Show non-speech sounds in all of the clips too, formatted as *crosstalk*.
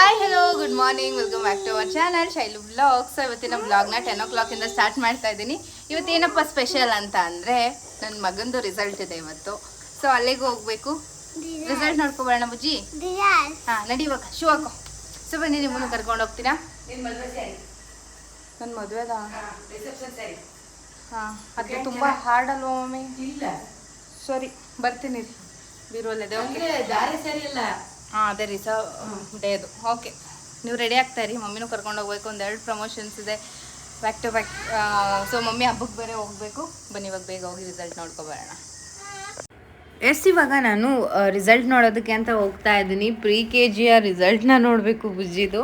Hi hello good morning welcome back to our channel Shailu blogs ಇವತ್ತಿನ ಬ್ಲಾಗ್ನ ten ಓ ಕ್ಲಾಕಿಂದ start ಮಾಡ್ತಾ ಇದ್ದೀನಿ. ಇವತ್ತೇನಪ್ಪ special ಅಂತ ಅಂದರೆ ನನ್ನ ಮಗಂದು ರಿಸಲ್ಟ್ ಇದೆ ಇವತ್ತು. ಸೊ ಅಲ್ಲಿಗೆ ಹೋಗ್ಬೇಕು. ರಿಸಲ್ಟ್ ನೋಡ್ಕೊಬರೋಣ ಬುಜ್ಜಿ? ಹಾಂ ನಡಿ ಇವಾಗ ಶೂ ಹಾಕೋ. ಸೊ ಬನ್ನಿ ನಿಮ್ಮನ್ನು ಕರ್ಕೊಂಡು ಹೋಗ್ತೀರಾ? ನನ್ನ ಮದುವೆದ? ಹಾಂ ಅದು ತುಂಬ ಹಾರ್ಡ್ ಅಲ್ವಾ ಮಮ್ಮಿ? ಇಲ್ಲ. ಸರಿ ಬರ್ತೀನಿ ಬೀರೋಲ್ಲದೆ ದಾರಿ ಸರಿ ಇಲ್ಲ. ಹಾಂ, ಅದೇ ರೀ ಡೇದು ಓಕೆ ನೀವು ರೆಡಿ ಆಗ್ತಾ ಇರಿ. ಮಮ್ಮಿನೂ ಕರ್ಕೊಂಡು ಹೋಗ್ಬೇಕು. ಒಂದೆರಡು ಪ್ರಮೋಷನ್ಸ್ ಇದೆ. Back to back so mummy ಹಬ್ಬಕ್ಕೆ ಬೇರೆ ಹೋಗಬೇಕು. ಬನ್ನಿ, ಇವಾಗ ಬೇಗ ಹೋಗಿ ರಿಸಲ್ಟ್ ನೋಡ್ಕೊಬರೋಣ. ಎಸ್, ಇವಾಗ ನಾನು ರಿಸಲ್ಟ್ ನೋಡೋದಕ್ಕೆ ಅಂತ ಹೋಗ್ತಾ ಇದ್ದೀನಿ. ಪ್ರಿ ಕೆ ಜಿಯ ರಿಸಲ್ಟ್ನ ನೋಡಬೇಕು ಬುಜ್ಜಿದು.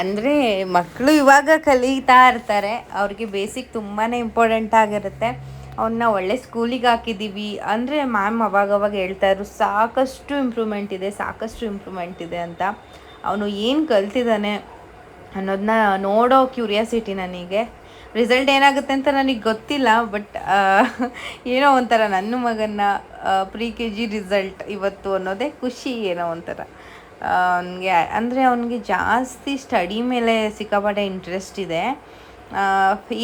ಅಂದರೆ ಮಕ್ಕಳು ಇವಾಗ ಕಲಿತಾ ಇರ್ತಾರೆ. ಅವ್ರಿಗೆ ಬೇಸಿಕ್ ತುಂಬಾ ಇಂಪಾರ್ಟೆಂಟ್ ಆಗಿರುತ್ತೆ. ಅವನ್ನ ಒಳ್ಳೆ ಸ್ಕೂಲಿಗೆ ಹಾಕಿದ್ದೀವಿ ಅಂದರೆ ಮ್ಯಾಮ್ ಅವಾಗವಾಗ ಅವಾಗ ಹೇಳ್ತಾ ಇದ್ರು, ಸಾಕಷ್ಟು ಇಂಪ್ರೂವ್ಮೆಂಟ್ ಇದೆ, ಸಾಕಷ್ಟು ಇಂಪ್ರೂವ್ಮೆಂಟ್ ಇದೆ ಅಂತ. ಅವನು ಏನು ಕಲ್ತಿದ್ದಾನೆ ಅನ್ನೋದನ್ನ ನೋಡೋ ಕ್ಯೂರಿಯಾಸಿಟಿ ನನಗೆ. ರಿಸಲ್ಟ್ ಏನಾಗುತ್ತೆ ಅಂತ ನನಗೆ ಗೊತ್ತಿಲ್ಲ ಬಟ್ ಏನೋ ಒಂಥರ ನನ್ನ ಮಗನ ಪ್ರಿ ಕೆ ಜಿ ರಿಸಲ್ಟ್ ಇವತ್ತು ಅನ್ನೋದೇ ಖುಷಿ ಏನೋ ಒಂಥರ. ಅವನಿಗೆ, ಅಂದರೆ ಅವನಿಗೆ ಜಾಸ್ತಿ ಸ್ಟಡಿ ಮೇಲೆ ಸಿಕ್ಕಾಪಟ್ಟೆ ಇಂಟ್ರೆಸ್ಟ್ ಇದೆ.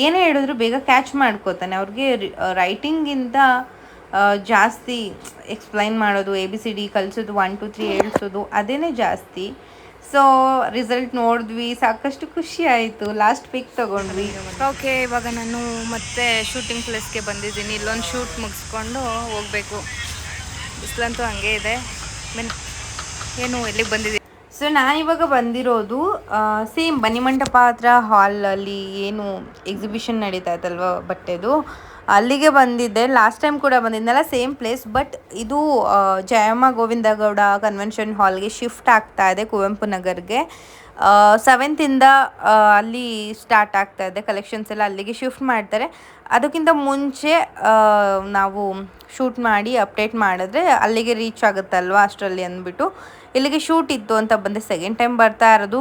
ಏನೇ ಹೇಳಿದ್ರು ಬೇಗ ಕ್ಯಾಚ್ ಮಾಡ್ಕೋತಾನೆ. ಅವ್ರಿಗೆ ರೈಟಿಂಗಿಂತ ಜಾಸ್ತಿ ಎಕ್ಸ್ಪ್ಲೈನ್ ಮಾಡೋದು ಎ ಬಿ ಸಿ ಡಿ ಕಲಿಸೋದು ಒನ್ ಟು ತ್ರೀ ಹೇಳ್ಸೋದು ಅದೇ ಜಾಸ್ತಿ. ಸೊ ರಿಸಲ್ಟ್ ನೋಡಿದ್ವಿ, ಸಾಕಷ್ಟು ಖುಷಿ ಆಯಿತು. ಲಾಸ್ಟ್ ಪಿಕ್ ತಗೊಂಡ್ವಿ. ಓಕೆ ಇವಾಗ ನಾನು ಮತ್ತೆ ಶೂಟಿಂಗ್ ಪ್ಲೇಸ್ಗೆ ಬಂದಿದ್ದೀನಿ. ಇಲ್ಲೊಂದು ಶೂಟ್ ಮುಗಿಸ್ಕೊಂಡು ಹೋಗಬೇಕು. ಬಿಸಿಲಂತೂ ಹಂಗೆ ಇದೆ. ಮೀನ್ ಏನು, ಎಲ್ಲಿಗೆ ಬಂದಿದ್ದೀನಿ ಸೊ ನಾನಿವಾಗ ಬಂದಿರೋದು ಸೇಮ್ ಬನ್ನಿಮಂಟಪ ಹತ್ರ ಹಾಲಲ್ಲಿ ಏನು ಎಕ್ಸಿಬಿಷನ್ ನಡೀತಾ ಇತ್ತಲ್ವ ಬಟ್ಟೆದು. ಅಲ್ಲಿಗೆ ಬಂದಿದ್ದೆ. ಲಾಸ್ಟ್ ಟೈಮ್ ಕೂಡ ಬಂದಿದ್ನಲ್ಲ ಸೇಮ್ ಪ್ಲೇಸ್ ಬಟ್ ಇದು ಜಯಮ್ಮ ಜಯಮ್ಮ ಗೋವಿಂದಗೌಡ ಕನ್ವೆನ್ಷನ್ ಹಾಲ್ಗೆ ಶಿಫ್ಟ್ ಆಗ್ತಾ ಇದೆ ಕುವೆಂಪು ನಗರ್ಗೆ. ಸೆವೆಂತಿಂದ ಅಲ್ಲಿ ಸ್ಟಾರ್ಟ್ ಆಗ್ತಾ ಇದೆ. ಕಲೆಕ್ಷನ್ಸ್ ಎಲ್ಲ ಅಲ್ಲಿಗೆ ಶಿಫ್ಟ್ ಮಾಡ್ತಾರೆ. ಅದಕ್ಕಿಂತ ಮುಂಚೆ ನಾವು ಶೂಟ್ ಮಾಡಿ ಅಪ್ಡೇಟ್ ಮಾಡಿದ್ರೆ ಅಲ್ಲಿಗೆ ರೀಚ್ ಆಗುತ್ತಲ್ವ ಅಷ್ಟರಲ್ಲಿ ಅಂದ್ಬಿಟ್ಟು. ಇಲ್ಲಿಗೆ ಶೂಟ್ ಇತ್ತು ಅಂತ ಬಂದೆ. ಸೆಕೆಂಡ್ ಟೈಮ್ ಬರ್ತಾ ಇರೋದು.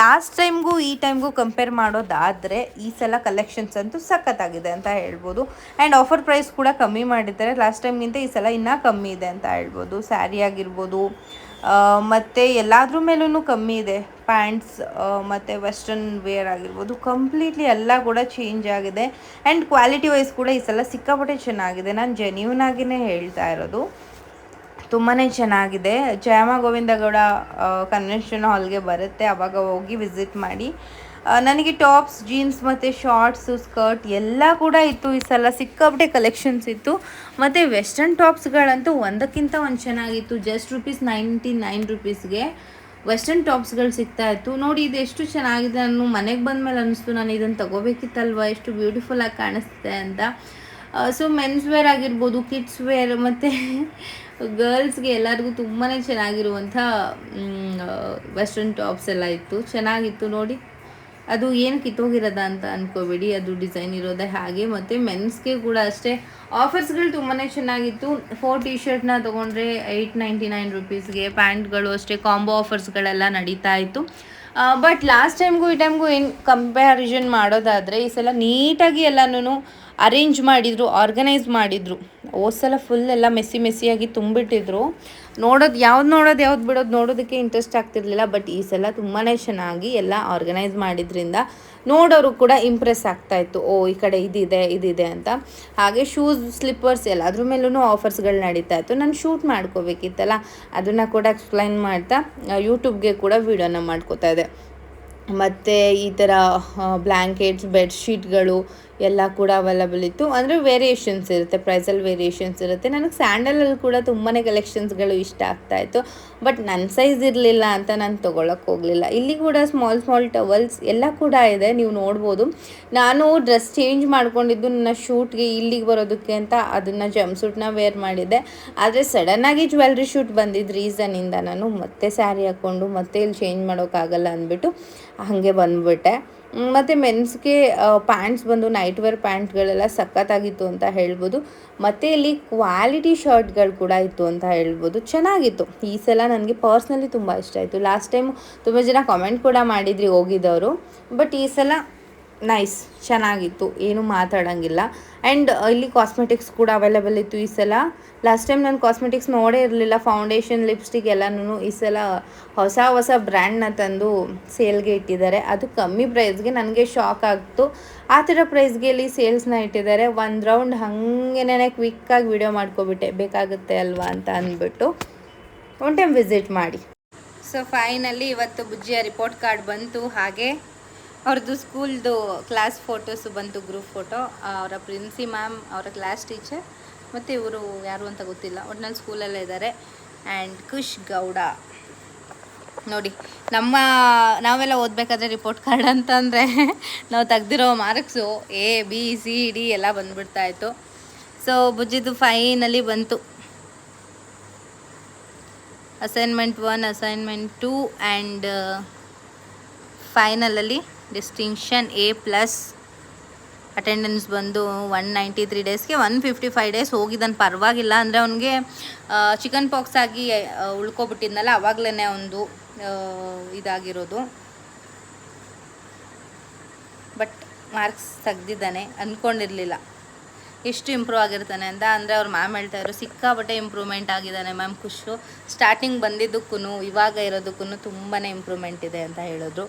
ಲಾಸ್ಟ್ ಟೈಮ್ಗೂ ಈ ಟೈಮ್ಗೂ ಕಂಪೇರ್ ಮಾಡೋದಾದರೆ ಈ ಸಲ ಕಲೆಕ್ಷನ್ಸ್ ಅಂತೂ ಸಖತ್ತಾಗಿದೆ ಅಂತ ಹೇಳ್ಬೋದು. ಆ್ಯಂಡ್ ಆಫರ್ ಪ್ರೈಸ್ ಕೂಡ ಕಮ್ಮಿ ಮಾಡಿದ್ದಾರೆ. ಲಾಸ್ಟ್ ಟೈಮ್ಗಿಂತ ಈ ಸಲ ಇನ್ನೂ ಕಮ್ಮಿ ಇದೆ ಅಂತ ಹೇಳ್ಬೋದು. ಸ್ಯಾರಿ ಆಗಿರ್ಬೋದು ಮತ್ತು ಎಲ್ಲಾದ್ರ ಮೇಲೂ ಕಮ್ಮಿ ಇದೆ. ಪ್ಯಾಂಟ್ಸ್ ಮತ್ತು ವೆಸ್ಟರ್ನ್ ವೇರ್ ಆಗಿರ್ಬೋದು. ಕಂಪ್ಲೀಟ್ಲಿ ಎಲ್ಲ ಕೂಡ ಚೇಂಜ್ ಆಗಿದೆ. ಆ್ಯಂಡ್ ಕ್ವಾಲಿಟಿ ವೈಸ್ ಕೂಡ ಈ ಸಲ ಸಿಕ್ಕಾಪಟ್ಟೆ ಚೆನ್ನಾಗಿದೆ. ನಾನು ಜೆನ್ಯೂನ್ ಆಗಿಯೇ ಹೇಳ್ತಾ ಇರೋದು. ತುಂಬಾ ಚೆನ್ನಾಗಿದೆ. ಜಯಮ ಗೋವಿಂದಗೌಡ ಕನ್ವೆನ್ಷನ್ ಹಾಲ್ಗೆ ಬರುತ್ತೆ. ಅವಾಗ ಹೋಗಿ ವಿಸಿಟ್ ಮಾಡಿ. ನನಗೆ ಟಾಪ್ಸ್ ಜೀನ್ಸ್ ಮತ್ತು ಶಾರ್ಟ್ಸು ಸ್ಕರ್ಟ್ ಎಲ್ಲ ಕೂಡ ಇತ್ತು ಈ ಸಲ. ಸಿಕ್ಕಾಪಟ್ಟೆ ಕಲೆಕ್ಷನ್ಸ್ ಇತ್ತು. ಮತ್ತು ವೆಸ್ಟರ್ನ್ ಟಾಪ್ಸ್ಗಳಂತೂ ಒಂದಕ್ಕಿಂತ ಒಂದು ಚೆನ್ನಾಗಿತ್ತು. ಜಸ್ಟ್ ರುಪೀಸ್ ನೈಂಟಿ ನೈನ್ ರುಪೀಸ್ಗೆ ವೆಸ್ಟರ್ನ್ ಟಾಪ್ಸ್ಗಳು ಸಿಗ್ತಾ ಇತ್ತು. ನೋಡಿ, ಇದು ಎಷ್ಟು ಚೆನ್ನಾಗಿದೆ ನಾನು ಮನೆಗೆ ಬಂದಮೇಲೆ ಅನ್ನಿಸ್ತು ನಾನು. ಇದನ್ನು ತಗೋಬೇಕಿತ್ತಲ್ವ? ಎಷ್ಟು ಬ್ಯೂಟಿಫುಲ್ಲಾಗಿ ಕಾಣಿಸ್ತಿದೆ ಅಂತ. ಸೊ ಮೆನ್ಸ್ ವೇರ್ ಆಗಿರ್ಬೋದು ಕಿಡ್ಸ್ ವೇರ್ ಮತ್ತು ಗರ್ಲ್ಸ್ಗೆ ಎಲ್ಲರಿಗೂ ತುಂಬಾ ಚೆನ್ನಾಗಿರುವಂಥ ವೆಸ್ಟರ್ನ್ ಟಾಪ್ಸ್ ಎಲ್ಲ ಇತ್ತು. ಚೆನ್ನಾಗಿತ್ತು ನೋಡಿ. ಅದು ಏನು ಕಿತ್ತೋಗಿರೋದ ಅಂತ ಅನ್ಕೋಬೇಡಿ. ಅದು ಡಿಸೈನ್ ಇರೋದೇ ಹಾಗೆ. ಮತ್ತು ಮೆನ್ಸ್ಗೆ ಕೂಡ ಅಷ್ಟೇ. ಆಫರ್ಸ್ಗಳು ತುಂಬಾ ಚೆನ್ನಾಗಿತ್ತು. ಫೋರ್ ಟಿ ಶರ್ಟ್ನ ತೊಗೊಂಡ್ರೆ ಏಯ್ಟ್ ನೈಂಟಿ ನೈನ್ ರುಪೀಸ್ಗೆ ಪ್ಯಾಂಟ್ಗಳು ಅಷ್ಟೇ ಕಾಂಬೋ ಆಫರ್ಸ್ಗಳೆಲ್ಲ ನಡೀತಾ ಇತ್ತು. ಬಟ್ ಲಾಸ್ಟ್ ಟೈಮ್ಗೂ ಈ ಟೈಮ್ಗೂ ಏನು ಕಂಪ್ಯಾರಿಸನ್ ಮಾಡೋದಾದರೆ, ಈ ಸಲ ನೀಟಾಗಿ ಎಲ್ಲನೂ ಅರೇಂಜ್ ಮಾಡಿದರು ಆರ್ಗನೈಸ್ ಮಾಡಿದರು. ಹೋದ್ ಸಲ ಫುಲ್ ಎಲ್ಲ ಮೆಸ್ಸಿ ಮೆಸ್ಸಿಯಾಗಿ ತುಂಬಿಟ್ಟಿದ್ರು. ನೋಡೋದು ಯಾವ್ದು ನೋಡೋದು, ಯಾವ್ದು ಬಿಡೋದು ನೋಡೋದಕ್ಕೆ ಇಂಟ್ರೆಸ್ಟ್ ಆಗ್ತಿರ್ಲಿಲ್ಲ ಬಟ್ ಈ ಸಲ ತುಂಬಾ ಚೆನ್ನಾಗಿ ಎಲ್ಲ ಆರ್ಗನೈಸ್ ಮಾಡಿದ್ರಿಂದ ನೋಡೋರು ಕೂಡ ಇಂಪ್ರೆಸ್ ಆಗ್ತಾ ಇತ್ತು. ಓ, ಈ ಕಡೆ ಇದಿದೆ ಇದಿದೆ ಅಂತ. ಹಾಗೆ ಶೂಸ್ ಸ್ಲಿಪ್ಪರ್ಸ್ ಎಲ್ಲದ್ರ ಮೇಲೂ ಆಫರ್ಸ್ಗಳು ನಡೀತಾ ಇತ್ತು. ನಾನು ಶೂಟ್ ಮಾಡ್ಕೋಬೇಕಿತ್ತಲ್ಲ, ಅದನ್ನು ಕೂಡ ಎಕ್ಸ್ಪ್ಲೈನ್ ಮಾಡ್ತಾ ಯೂಟ್ಯೂಬ್ಗೆ ಕೂಡ ವೀಡಿಯೋನ ಮಾಡ್ಕೋತಾ ಇದೆ ಮತ್ತು ಈ ಥರ ಬ್ಲ್ಯಾಂಕೆಟ್ಸ್ ಬೆಡ್ಶೀಟ್ಗಳು ಎಲ್ಲ ಕೂಡ ಅವೈಲಬಲ್ ಇತ್ತು. ಅಂದರೆ ವೇರಿಯೇಷನ್ಸ್ ಇರುತ್ತೆ ಪ್ರೈಸಲ್ಲಿ ವೇರಿಯೇಷನ್ಸ್ ಇರುತ್ತೆ. ನನಗೆ ಸ್ಯಾಂಡಲಲ್ಲಿ ಕೂಡ ತುಂಬಾ ಕಲೆಕ್ಷನ್ಸ್ಗಳು ಇಷ್ಟ ಆಗ್ತಾ ಇತ್ತು. ಬಟ್ ನನ್ನ ಸೈಜ್ ಇರಲಿಲ್ಲ ಅಂತ ನಾನು ತೊಗೊಳಕ್ಕೆ ಹೋಗಲಿಲ್ಲ. ಇಲ್ಲಿ ಕೂಡ ಸ್ಮಾಲ್ ಸ್ಮಾಲ್ ಟವಲ್ಸ್ ಎಲ್ಲ ಕೂಡ ಇದೆ, ನೀವು ನೋಡ್ಬೋದು. ನಾನು ಡ್ರೆಸ್ ಚೇಂಜ್ ಮಾಡ್ಕೊಂಡಿದ್ದು ನನ್ನ ಶೂಟ್ಗೆ ಇಲ್ಲಿಗೆ ಬರೋದಕ್ಕೆ ಅಂತ ಅದನ್ನು ಜಂಪ್ ಸೂಟ್ನ ವೇರ್ ಮಾಡಿದ್ದೆ. ಆದರೆ ಸಡನ್ನಾಗಿ ಜ್ಯುವೆಲ್ರಿ ಶೂಟ್ ಬಂದಿದ್ದ ರೀಸನಿಂದ ನಾನು ಮತ್ತೆ ಸ್ಯಾರಿ ಹಾಕ್ಕೊಂಡು ಮತ್ತೆ ಇಲ್ಲಿ ಚೇಂಜ್ ಮಾಡೋಕ್ಕಾಗಲ್ಲ ಅಂದ್ಬಿಟ್ಟು ಹಾಗೆ ಬಂದುಬಿಟ್ಟೆ. ಮತ್ತು ಮೆನ್ಸ್ಗೆ ಪ್ಯಾಂಟ್ಸ್ ಬಂದು ನೈಟ್ ವೇರ್ ಪ್ಯಾಂಟ್ಗಳೆಲ್ಲ ಸಖತ್ತಾಗಿತ್ತು ಅಂತ ಹೇಳ್ಬೋದು. ಮತ್ತು ಇಲ್ಲಿ ಕ್ವಾಲಿಟಿ ಶರ್ಟ್ಗಳು ಕೂಡ ಇತ್ತು ಅಂತ ಹೇಳ್ಬೋದು. ಚೆನ್ನಾಗಿತ್ತು. ಈ ಸಲ ನನಗೆ ಪರ್ಸ್ನಲಿ ತುಂಬ ಇಷ್ಟ ಆಯಿತು. ಲಾಸ್ಟ್ ಟೈಮ್ ತುಂಬ ಜನ ಕಾಮೆಂಟ್ ಕೂಡ ಮಾಡಿದ್ರಿ ಹೋಗಿದ್ದವರು. ಬಟ್ ಈ ಸಲ ನೈಸ್ ಚೆನ್ನಾಗಿತ್ತು. ಏನು ಮಾತಾಡೋಂಗಿಲ್ಲ. ಆ್ಯಂಡ್ ಇಲ್ಲಿ ಕಾಸ್ಮೆಟಿಕ್ಸ್ ಕೂಡ ಅವೈಲೇಬಲ್ ಇತ್ತು ಈ ಸಲ. ಲಾಸ್ಟ್ ಟೈಮ್ ನಾನು ಕಾಸ್ಮೆಟಿಕ್ಸ್ ನೋಡೇ ಇರಲಿಲ್ಲ. ಫೌಂಡೇಶನ್ ಲಿಪ್ಸ್ಟಿಕ್ ಎಲ್ಲನೂ ಈ ಸಲ ಹೊಸ ಹೊಸ ಬ್ರ್ಯಾಂಡ್ನ ತಂದು ಸೇಲ್ಗೆ ಇಟ್ಟಿದ್ದಾರೆ. ಅದು ಕಮ್ಮಿ ಪ್ರೈಸ್ಗೆ ನನಗೆ ಶಾಕ್ ಆಗ್ತು. ಆ ಥರ ಪ್ರೈಸ್ಗೆ ಇಲ್ಲಿ ಸೇಲ್ಸ್ನ ಇಟ್ಟಿದ್ದಾರೆ. ಒಂದು ರೌಂಡ್ ಹಾಗೇನೆ ಕ್ವಿಕ್ಕಾಗಿ ವಿಡಿಯೋ ಮಾಡ್ಕೊಬಿಟ್ಟೆ. ಬೇಕಾಗುತ್ತೆ ಅಲ್ವಾ ಅಂತ ಅಂದ್ಬಿಟ್ಟು ಒನ್ ಟೈಮ್ ವಿಸಿಟ್ ಮಾಡಿ. ಸೊ ಫೈನಲಿ ಇವತ್ತು ಬುಜ್ಜಿಯ ರಿಪೋರ್ಟ್ ಕಾರ್ಡ್ ಬಂತು. ಹಾಗೆ ಅವ್ರದ್ದು ಸ್ಕೂಲ್ದು ಕ್ಲಾಸ್ ಫೋಟೋಸು ಬಂತು, ಗ್ರೂಪ್ ಫೋಟೋ. ಅವರ ಪ್ರಿನ್ಸಿ ಮ್ಯಾಮ್, ಅವರ ಕ್ಲಾಸ್ ಟೀಚರ್, ಮತ್ತು ಇವರು ಯಾರು ಅಂತ ಗೊತ್ತಿಲ್ಲ. ಒಟ್ನಲ್ಲಿ ಸ್ಕೂಲಲ್ಲೇ ಇದ್ದಾರೆ ಆ್ಯಂಡ್ ಕುಶ್ ಗೌಡ. ನೋಡಿ, ನಮ್ಮ, ನಾವೆಲ್ಲ ಓದಬೇಕಾದ್ರೆ ರಿಪೋರ್ಟ್ ಕಾರ್ಡ್ ಅಂತಂದರೆ *laughs* ನಾವು ತೆಗ್ದಿರೋ marks A, B, C, D ಎಲ್ಲ ಬಂದುಬಿಡ್ತಾ ಇತ್ತು. ಸೊ ಬುಜ್ಜಿದು ಫೈನಲಿ ಬಂತು. Assignment one assignment two and ಫೈನಲಲ್ಲಿ distinction A plus attendance ಬಂದು ಒನ್ ನೈಂಟಿ ತ್ರೀ ಡೇಸ್ಗೆ ಒನ್ ಫಿಫ್ಟಿ ಫೈವ್ ಡೇಸ್ ಹೋಗಿದ್ದಾನೆ. ಪರವಾಗಿಲ್ಲ ಅಂದರೆ ಅವನಿಗೆ ಚಿಕನ್ ಪಾಕ್ಸ್ ಆಗಿ ಉಳ್ಕೊಬಿಟ್ಟಿದ್ನಲ್ಲ ಅವಾಗಲೇ ಒಂದು ಇದಾಗಿರೋದು. ಬಟ್ ಮಾರ್ಕ್ಸ್ ತೆಗ್ದಿದ್ದಾನೆ ಅಂದ್ಕೊಂಡಿರಲಿಲ್ಲ ಎಷ್ಟು ಇಂಪ್ರೂವ್ ಆಗಿರ್ತಾನೆ ಅಂತ ಅಂದರೆ ಅವ್ರು ಮ್ಯಾಮ್ ಹೇಳ್ತಾಯಿದ್ರು ಸಿಕ್ಕಾಪಟ್ಟೆ ಇಂಪ್ರೂವ್ಮೆಂಟ್ ಆಗಿದ್ದಾನೆ ಮ್ಯಾಮ್ ಖುಷು ಸ್ಟಾರ್ಟಿಂಗ್ ಬಂದಿದ್ದಕ್ಕೂ ಇವಾಗ ಇರೋದಕ್ಕೂ ತುಂಬಾ ಇಂಪ್ರೂವ್ಮೆಂಟ್ ಇದೆ ಅಂತ ಹೇಳಿದ್ರು.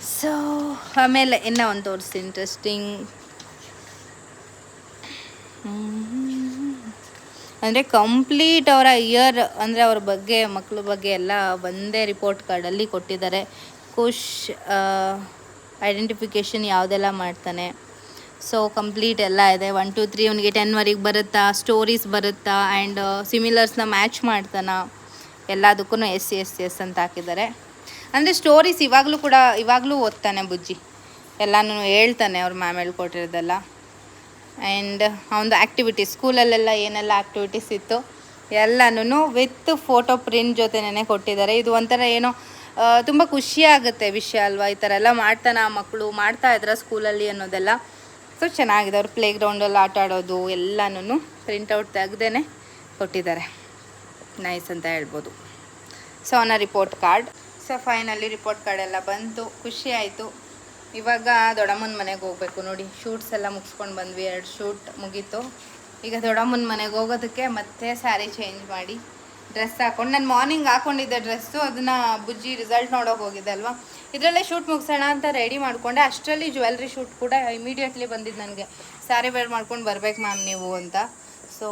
ಸೊ ಆಮೇಲೆ ಇನ್ನೂ ಒಂದು ತೋರಿಸಿ ಇಂಟ್ರೆಸ್ಟಿಂಗ್ ಅಂದರೆ ಕಂಪ್ಲೀಟ್ ಅವರ ಇಯರ್ ಅಂದರೆ ಅವ್ರ ಬಗ್ಗೆ ಮಕ್ಕಳ ಬಗ್ಗೆ ಎಲ್ಲ ಒಂದೇ ರಿಪೋರ್ಟ್ ಕಾರ್ಡಲ್ಲಿ ಕೊಟ್ಟಿದ್ದಾರೆ. ಖುಷ್ ಐಡೆಂಟಿಫಿಕೇಷನ್ ಯಾವುದೆಲ್ಲ ಮಾಡ್ತಾನೆ. ಸೊ ಕಂಪ್ಲೀಟ್ ಎಲ್ಲ ಇದೆ. ಒನ್ ಟು ತ್ರೀ ಅವನಿಗೆ ಟೆನ್ವರೆಗೆ ಬರುತ್ತಾ ಸ್ಟೋರೀಸ್ ಬರುತ್ತಾ ಆ್ಯಂಡ್ ಸಿಮಿಲರ್ಸ್ನ ಮ್ಯಾಚ್ ಮಾಡ್ತಾನ. ಎಲ್ಲದಕ್ಕೂ ಎಸ್ ಎಸ್ ಎಸ್ ಅಂತ ಹಾಕಿದ್ದಾರೆ. ಅಂದರೆ ಸ್ಟೋರೀಸ್ ಇವಾಗಲೂ ಕೂಡ, ಇವಾಗಲೂ ಓದ್ತಾನೆ ಬುಜ್ಜಿ. ಎಲ್ಲನೂ ಹೇಳ್ತಾನೆ ಅವ್ರ ಮ್ಯಾಮ್ ಹೇಳ್ಕೊಟ್ಟಿರೋದೆಲ್ಲ. ಆ್ಯಂಡ್ ಅವನದು ಆ್ಯಕ್ಟಿವಿಟೀಸ್ ಸ್ಕೂಲಲ್ಲೆಲ್ಲ ಏನೆಲ್ಲ ಆ್ಯಕ್ಟಿವಿಟೀಸ್ ಇತ್ತು ಎಲ್ಲನೂ ವಿತ್ ಫೋಟೋ ಪ್ರಿಂಟ್ ಜೊತೆನೇ ಕೊಟ್ಟಿದ್ದಾರೆ. ಇದು ಒಂಥರ ಏನೋ ತುಂಬ ಖುಷಿ ಆಗುತ್ತೆ ವಿಷಯ ಅಲ್ವಾ? ಈ ಥರ ಎಲ್ಲ ಮಾಡ್ತಾನೆ ಆ ಮಕ್ಕಳು ಮಾಡ್ತಾ ಇದ್ರ ಸ್ಕೂಲಲ್ಲಿ ಅನ್ನೋದೆಲ್ಲ. ಸೊ ಚೆನ್ನಾಗಿದೆ. ಅವ್ರು ಪ್ಲೇ ಗ್ರೌಂಡಲ್ಲಿ ಆಟ ಆಡೋದು ಎಲ್ಲನೂ ಪ್ರಿಂಟೌಟ್ ತೆಗ್ದೇ ಕೊಟ್ಟಿದ್ದಾರೆ. ನೈಸ್ ಅಂತ ಹೇಳ್ಬೋದು. ಸೊ ಅವನ report card so finally report card ಎಲ್ಲ ಬಂತು, ಖುಷಿ ಆಯಿತು. ಇವಾಗ ದೊಡ್ಡಮ್ಮನ ಮನೆಗೆ ಹೋಗ್ಬೇಕು ನೋಡಿ. ಶೂಟ್ಸ್ ಎಲ್ಲ ಮುಗಿಸ್ಕೊಂಡು ಬಂದ್ವಿ, ಎರಡು ಶೂಟ್ ಮುಗೀತು. ಈಗ ದೊಡ್ಡಮ್ಮನ ಮನೆಗೆ ಹೋಗೋದಕ್ಕೆ ಮತ್ತೆ ಸ್ಯಾರಿ ಚೇಂಜ್ ಮಾಡಿ ಡ್ರೆಸ್ ಹಾಕೊಂಡು, ನಾನು ಮಾರ್ನಿಂಗ್ ಹಾಕೊಂಡಿದ್ದೆ ಡ್ರೆಸ್ಸು ಅದನ್ನು ಬುಜ್ಜಿ ರಿಸಲ್ಟ್ ನೋಡೋಕೆ ಹೋಗಿದ್ದೆ ಅಲ್ವಾ? ಇದರಲ್ಲೇ ಶೂಟ್ ಮುಗಿಸೋಣ ಅಂತ ರೆಡಿ ಮಾಡಿಕೊಂಡೆ. ಅಷ್ಟರಲ್ಲಿ ಜ್ಯುವೆಲ್ರಿ ಶೂಟ್ ಕೂಡ ಇಮಿಡಿಯೇಟ್ಲಿ ಬಂದಿದ್ದು ನನಗೆ. ಸ್ಯಾರಿ ವೇರ್ ಮಾಡ್ಕೊಂಡು ಬರ್ಬೇಕು ಮ್ಯಾಮ್ ನೀವು ಅಂತ. ಸೊ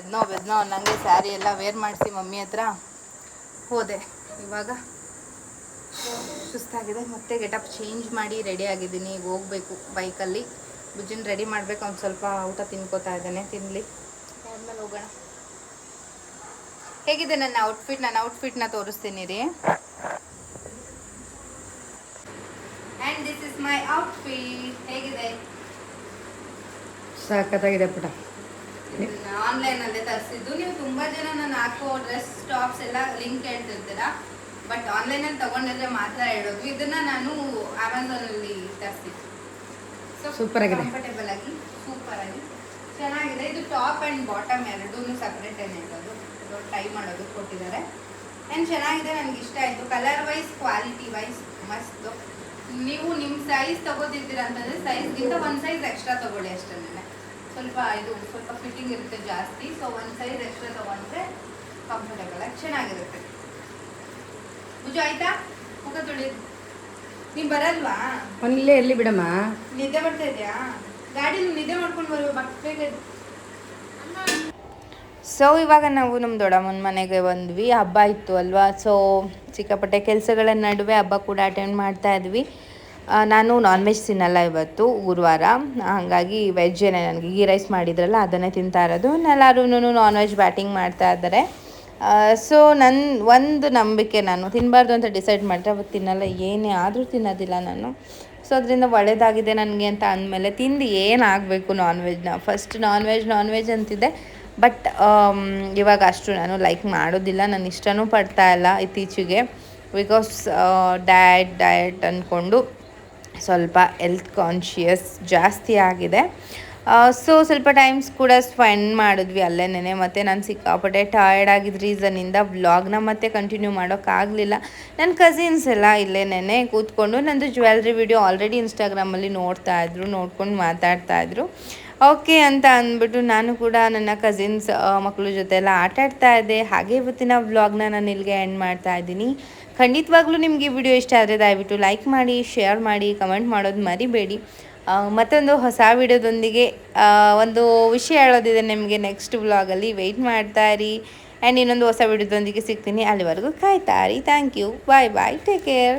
ಎದ್ನೋ ಬೆದ್ನೋ ನನಗೆ ಸ್ಯಾರಿ ಎಲ್ಲ ವೇರ್ ಮಾಡಿಸಿ ಮಮ್ಮಿ ಹತ್ರ ಹೋದೆ. ಇವಾಗ ಸುಸ್ತಾಗಿದೆ. ಮತ್ತೆ ಗೆಟಪ್ ಚೇಂಜ್ ಮಾಡಿ ರೆಡಿ ಆಗಿದ್ದೀನಿ. ಈಗ ಹೋಗ್ಬೇಕು ಬೈಕಲ್ಲಿ ಬುಜ್ಜಿನ ರೆಡಿ ಮಾಡಬೇಕು. ಅವ್ನು ಸ್ವಲ್ಪ ಊಟ ತಿನ್ಕೋತಾ ಇದ್ದಾನೆ. ತಿನ್ಲಿ. ಆದ್ಮೇಲೆ ಹೋಗೋಣ. ಹೇಗಿದೆ ನನ್ನ ಔಟ್ಫಿಟ್ ನನ್ನ ಔಟ್ಫಿಟ್ನ ತೋರಿಸ್ತೀನಿ ರೀ. And this is my outfit ಹೇಗಿದೆ? ಸಾಕತ್ತಾಗಿದೆ ಪುಟ ಆನ್ಲೈನ್ ಅಲ್ಲೇ ತರಿಸಿದ್ದು. ನೀವು ತುಂಬಾ ಜನ ನಾನು ಹಾಕೋ ಡ್ರೆಸ್ ಟಾಪ್ಸ್ ಎಲ್ಲ ಲಿಂಕ್ ಹೇಳ್ತಿರ್ತೀರಾ? ಬಟ್ ಆನ್ಲೈನಲ್ಲಿ ತಗೊಂಡಿದ್ರೆ ಮಾತ್ರ ಹೇಳೋದು. ಇದನ್ನ ನಾನು ಅಮೆಝಾನಲ್ಲಿ ತರಿಸಿದ್ದು. ಸೂಪರ್ ಆಗಿದೆ. ಕಂಫರ್ಟೇಬಲ್ ಆಗಿ ಸೂಪರ್ ಆಗಿ. ಚೆನ್ನಾಗಿದೆ. ಇದು ಟಾಪ್ ಅಂಡ್ ಬಾಟಮ್ ಎರಡೂ ಸಪ್ರೇಟ್ ಏನು ಹೇಳೋದು ಟ್ರೈ ಮಾಡೋದು ಕೊಟ್ಟಿದ್ದಾರೆ. ಆ್ಯಂಡ್ ಚೆನ್ನಾಗಿದೆ ನನಗೆ ಇಷ್ಟ ಆಯಿತು. ಕಲರ್ ವೈಸ್ ಕ್ವಾಲಿಟಿ ವೈಸ್ ಮಸ್ತ್. ನೀವು ನಿಮ್ಮ ಸೈಜ್ ತಗೋತಿದ್ದೀರಾ ಅಂತಂದರೆ ಸೈಜ್ಗಿಂತ ಒಂದು ಸೈಜ್ ಎಕ್ಸ್ಟ್ರಾ ತಗೊಳ್ಳಿ ಅಷ್ಟೇ ಸ್ವಲ್ಪ ಇದು ಸ್ವಲ್ಪ ಫಿಟ್ಟಿಂಗ್ ಇರುತ್ತೆ ಜಾಸ್ತಿ. ಸೊ ಒಂದು ಸೈಜ್ ಎಕ್ಸ್ಟ್ರಾ ತೊಗೊಂಡ್ರೆ ಕಂಫರ್ಟೇಬಲ್ ಆಗಿ ಚೆನ್ನಾಗಿರುತ್ತೆ. ಪೂಜು ಆಯ್ತಾ? ಮುಖ ತೊಳಿ. ನೀನು ಬರಲ್ವಾ? ಒಂದಿಲ್ಲೇ ಇರಲಿ ಬಿಡಮ್ಮ. ನಿದ್ದೆ ಬರ್ತಾ ಇದೆಯಾ? ಗಾಡಿ ನಿದ್ದೆ ಮಾಡ್ಕೊಂಡು ಬರುವ ಸೊ ಇವಾಗ ನಾವು ನಮ್ಮ ದೊಡ್ಡಮ್ಮನ ಮನೆಗೆ ಬಂದ್ವಿ. ಹಬ್ಬ ಇತ್ತು ಅಲ್ವಾ? ಸೊ ಸಿಕ್ಕಾಪಟ್ಟೆ ಕೆಲಸಗಳ ನಡುವೆ ಹಬ್ಬ ಕೂಡ ಅಟೆಂಡ್ ಮಾಡ್ತಾ ಇದ್ವಿ. ನಾನು ನಾನ್ ವೆಜ್ ತಿನ್ನಲ್ಲ ಇವತ್ತು ಗುರುವಾರ. ಹಾಗಾಗಿ ಏನೇ ನನಗೆ ಗೀ ರೈಸ್ ಮಾಡಿದ್ರಲ್ಲ ಅದನ್ನೇ ತಿಂತಾ ಇರೋದು. ಎಲ್ಲರೂ ನಾನ್ ವೆಜ್ ಬ್ಯಾಟಿಂಗ್ ಮಾಡ್ತಾ ಇದ್ದಾರೆ. ಸೊ ನನ್ನ ಒಂದು ನಂಬಿಕೆ ನಾನು ತಿನ್ನಬಾರ್ದು ಅಂತ ಡಿಸೈಡ್ ಮಾಡಿದ್ರೆ ಅವತ್ತು ತಿನ್ನಲ್ಲ, ಏನೇ ಆದರೂ ತಿನ್ನೋದಿಲ್ಲ ನಾನು. ಸೊ ಅದರಿಂದ ಒಳ್ಳೆಯದಾಗಿದೆ ನನಗೆ ಅಂತ ಅಂದಮೇಲೆ ತಿಂದು ಏನಾಗಬೇಕು ನಾನ್ ವೆಜ್ನ first non veg non veg ಅಂತಿದ್ದೆ ಬಟ್ ಇವಾಗ ಅಷ್ಟು ನಾನು ಲೈಕ್ ಮಾಡೋದಿಲ್ಲ, ನಾನು ಇಷ್ಟನೂ ಪಡ್ತಾ ಇಲ್ಲ ಇತ್ತೀಚೆಗೆ. ಬಿಕಾಸ್ ಡಯಟ್ ಡಯಟ್ ಅಂದ್ಕೊಂಡು ಸ್ವಲ್ಪ ಹೆಲ್ತ್ ಕಾನ್ಷಿಯಸ್ ಜಾಸ್ತಿ ಆಗಿದೆ. ಸೊ ಸ್ವಲ್ಪ ಟೈಮ್ಸ್ ಕೂಡ ಸ್ಪೆಂಡ್ ಮಾಡಿದ್ವಿ ಅಲ್ಲೇನೇ ಮತ್ತು ನಾನು ಸಿಕ್ಕಾಪಟ್ಟೆ ಟಯರ್ಡ್ ಆಗಿದ್ದ ರೀಸನಿಂದ ವ್ಲಾಗ್ನ ಮತ್ತೆ ಕಂಟಿನ್ಯೂ ಮಾಡೋಕ್ಕಾಗಲಿಲ್ಲ ನನ್ನ ಕಸಿನ್ಸ್ ಎಲ್ಲ ಇಲ್ಲೇ ನೆನೆ ಕೂತ್ಕೊಂಡು ನಂದು ಜ್ಯುವೆಲ್ರಿ ವಿಡಿಯೋ ಆಲ್ರೆಡಿ ಇನ್ಸ್ಟಾಗ್ರಾಮಲ್ಲಿ ನೋಡ್ತಾ ಇದ್ರು, ನೋಡ್ಕೊಂಡು ಮಾತಾಡ್ತಾ ಇದ್ರು. ಓಕೆ ಅಂತ ಅಂದ್ಬಿಟ್ಟು ನಾನು ಕೂಡ ನನ್ನ ಕಸಿನ್ಸ್ ಮಕ್ಕಳ ಜೊತೆ ಎಲ್ಲ ಆಟಾಡ್ತಾ ಇದ್ದೆ. ಹಾಗೆ ಇವತ್ತಿನ ವ್ಲಾಗ್ನ ನಾನು ಇಲ್ಲಿಗೆ ಎಂಡ್ ಮಾಡ್ತಾ ಇದ್ದೀನಿ. ಖಂಡಿತವಾಗ್ಲೂ ನಿಮಗೆ ವಿಡಿಯೋ ಇಷ್ಟ ಆದರೆ ದಯವಿಟ್ಟು ಲೈಕ್ ಮಾಡಿ ಶೇರ್ ಮಾಡಿ ಕಮೆಂಟ್ ಮಾಡೋದು ಮರಿಬೇಡಿ. ಮತ್ತೊಂದು ಹೊಸ ವಿಡಿಯೋದೊಂದಿಗೆ ಒಂದು ವಿಷಯ ಹೇಳೋದಿದೆ ನಿಮಗೆ ನೆಕ್ಸ್ಟ್ ವ್ಲಾಗಲ್ಲಿ ವೆಯ್ಟ್ ಮಾಡ್ತಾ ಇರಿ ಆ್ಯಂಡ್ ಇನ್ನೊಂದು ಹೊಸ ವಿಡಿಯೋದೊಂದಿಗೆ ಸಿಗ್ತೀನಿ. ಅಲ್ಲಿವರೆಗೂ ಕಾಯ್ತಾ ಇರಿ thank you bye bye take care